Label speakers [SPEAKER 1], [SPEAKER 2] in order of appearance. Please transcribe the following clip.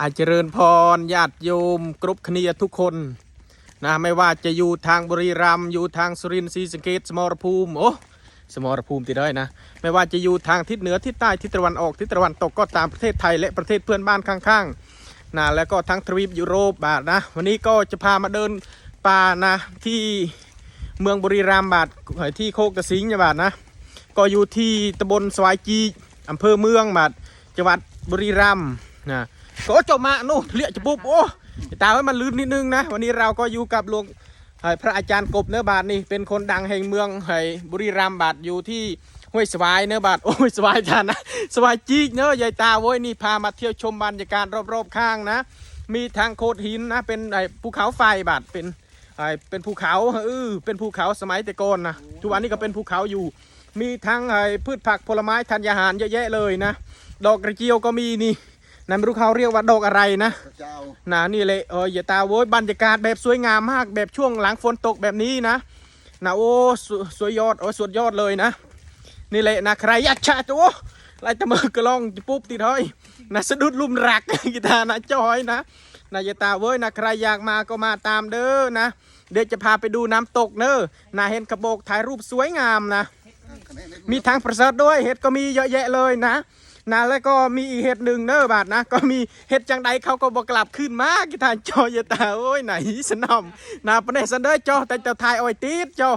[SPEAKER 1] อาเจริญพรญาติโยมกรุ๊ปคเนียทุกคนนะไม่ว่าจะอยู่ทางบุรีรัมย์อยู่ทางสุรินทร์ศรีสะเกษสมรภูมิโอ้สมรภูมิติดได้นะ ไม่ว่าจะอยู่ทางทิศเหนือทิศใต้ทิศตะวันออกทิศตะวันตกก็ตามประเทศไทยและประเทศเพื่อนบ้านข้างๆนะแล้วก็ทั้งทวีปยุโรปบาทนะ วันนี้ก็จะพามาเดินป่านะที่เมืองบุรีรัมย์บาทที่โคกกระสิงบาทนะ ก็อยู่ที่ตำบลสวายจีอำเภอเมืองบาดจังหวัดบุรีรัมย์นะ ก็จบมาโน่เลี้ยจะปุ๊บโอ้ตาไว้มันลื่นนิดนึงนะ วันนี้เราก็อยู่กับหลวงพระอาจารย์กบเนื้อบาทนี่เป็นคนดังแห่งเมืองไห้บุรีรัมย์บาทอยู่ที่ห้วยสวายเนื้อบาทโอ้ยสวายจานนะสวายจีกเนื้อยายตาโว้ยนี่พามาเที่ยวชมบรรยากาศรอบๆข้างนะ มีทางโขดหินนะเป็นไอ้ภูเขาไฟบาทเป็นไอ้เป็นภูเขาเออเป็นภูเขาสมัยแต่ก่อนนะทุกวันนี้ก็เป็นภูเขาอยู่ มีทั้งไอ้พืชผักผลไม้ธัญญาหารเยอะแยะเลยนะ ดอกกระเจียวก็มีนี่ นั่นไม่รู้เขาเรียกว่าดอกอะไรนะ
[SPEAKER 2] พระเจ้า
[SPEAKER 1] นะนี่เลยเอออย่าตาโว้ยบรรยากาศแบบสวยงามมากแบบช่วงหลังฝนตกแบบนี้นะนะโอ้สวยสวยยอดโอ้สุดยอดเลยนะ นี่แหละนะใครอยากชาตัวไล่ตะมือกระลองปุ๊บติดเฮ้ยนะสะดุดลุ่มรักกีตาร์นะจอยนะนะอย่าตาเว้ยนะใครอยากมาก็มาตามเด้อนะ เดี๋ยวจะพาไปดูน้ำตกเนอะนะเห็นกระโบกถ่ายรูปสวยงามนะ มีทางประเสริฐด้วยเห็ดก็มีเยอะแยะเลยนะ นะแล้วก็มีอีเห็ดหนึ่งเนอบาทนะ ก็มีเห็ดจังใดเขาก็บอกกลับขึ้นมากิทานจอยตาโอ้ยไหนสนอมนะประเด็นสันเดอร์จอแต่จะทายอ้อยตีดจอ